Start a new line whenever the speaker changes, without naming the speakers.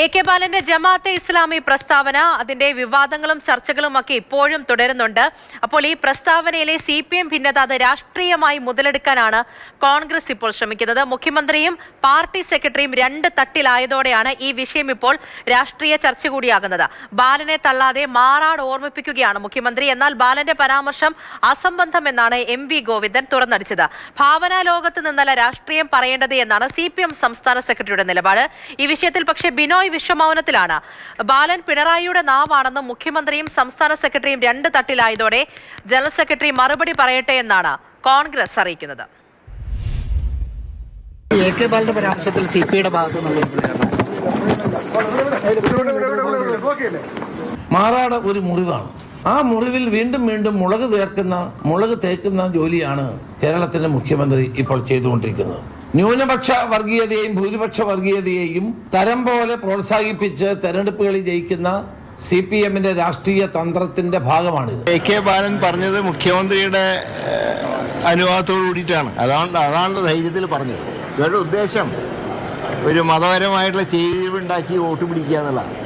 A K ബാലന്റെ ജമാഅത്തെ ഇസ്ലാമി പ്രസ്താവന അതിന്റെ വിവാദങ്ങളും ചർച്ചകളും ഒക്കെ ഇപ്പോഴും തുടരുന്നുണ്ട്. അപ്പോൾ ഈ പ്രസ്താവനയിലെ സി പി എം ഭിന്നത അത് രാഷ്ട്രീയമായി മുതലെടുക്കാനാണ് കോൺഗ്രസ് ഇപ്പോൾ ശ്രമിക്കുന്നത്. മുഖ്യമന്ത്രിയും പാർട്ടി സെക്രട്ടറിയും രണ്ട് തട്ടിലായതോടെയാണ് ഈ വിഷയം ഇപ്പോൾ രാഷ്ട്രീയ ചർച്ച കൂടിയാകുന്നത്. ബാലനെ തള്ളാതെ മാറാട് ഓർമ്മിപ്പിക്കുകയാണ് മുഖ്യമന്ത്രി. എന്നാൽ ബാലന്റെ പരാമർശം അസംബന്ധം എന്നാണ് എം വി ഗോവിന്ദൻ തുറന്നടിച്ചത്. ഭാവനാ ലോകത്ത് നിന്നല്ല രാഷ്ട്രീയം പറയേണ്ടത് എന്നാണ് സി സംസ്ഥാന സെക്രട്ടറിയുടെ നിലപാട്. ഈ വിഷയത്തിൽ പക്ഷേ ബിനോയ് വിശ്വമൗനത്തിലാണ് ബാലൻ പിണറായിയുടെ നാവാണെന്ന് മുഖ്യമന്ത്രിയും സംസ്ഥാന സെക്രട്ടറിയും രണ്ട് തട്ടിലായതോടെ ജനറൽ സെക്രട്ടറി മറുപടി പറയട്ടെ എന്നാണ് കോൺഗ്രസ് അറിയിക്കുന്നത്.
എ കെ ബാലന്റെ പരാമർശത്തിൽ സി പി ഐയുടെ ഭാഗത്തു
മാറാട് ഒരു മുറിവാണ്. ആ മുറിവിൽ വീണ്ടും വീണ്ടും മുളക് തേർക്കുന്ന മുളക് തേക്കുന്ന ജോലിയാണ് കേരളത്തിന്റെ മുഖ്യമന്ത്രി ഇപ്പോൾ ചെയ്തുകൊണ്ടിരിക്കുന്നത്. ന്യൂനപക്ഷ വർഗീയതയെയും ഭൂരിപക്ഷ വർഗീയതയെയും തരം പോലെ പ്രോത്സാഹിപ്പിച്ച് തെരഞ്ഞെടുപ്പുകളിൽ ജയിക്കുന്ന സി പി എമ്മിന്റെ രാഷ്ട്രീയ തന്ത്രത്തിന്റെ ഭാഗമാണ്
എ കെ ബാലൻ പറഞ്ഞത് മുഖ്യമന്ത്രിയുടെ അനുവാദത്തോട് കൂടിയിട്ടാണ്. അതാണ് അതാണ് ധൈര്യത്തിൽ പറഞ്ഞത്. ഇവരുടെ ഉദ്ദേശം ഒരു മതപരമായിട്ടുള്ള ചെയ്തിരിവുണ്ടാക്കി വോട്ട് പിടിക്കുക എന്നുള്ളതാണ്.